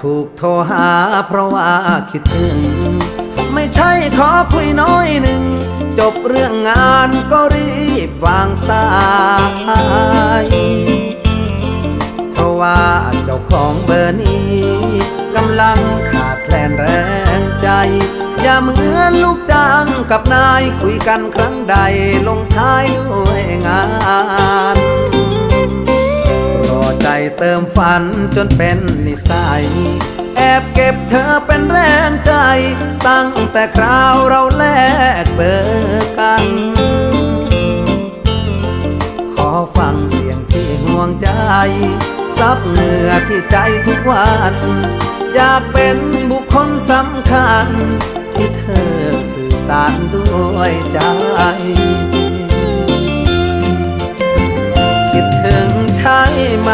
ถูกโทรหาเพราะว่าคิดถึง ไม่ใช่ขอคุยน้อยหนึ่ง จบเรื่องงานก็รีบวางสายเพราะว่าเจ้าของเบอร์นี้กำลังขาดแคลนแรงใจ อย่าเหมือนลูกจ้างกับนายคุยกันครั้งใดลงท้ายด้วยง เติมฝันจนเป็นนิสัย แอบเก็บเธอเป็นแรงใจ ตั้งแต่คราวเราแลกเบอร์กัน ขอฟังเสียงที่ห่วงใจ ซับเหงื่อที่ใจทุกวัน อยากเป็นบุคคลสำคัญ ที่เธอสื่อสารด้วยใจคิดถึงใช่ไหม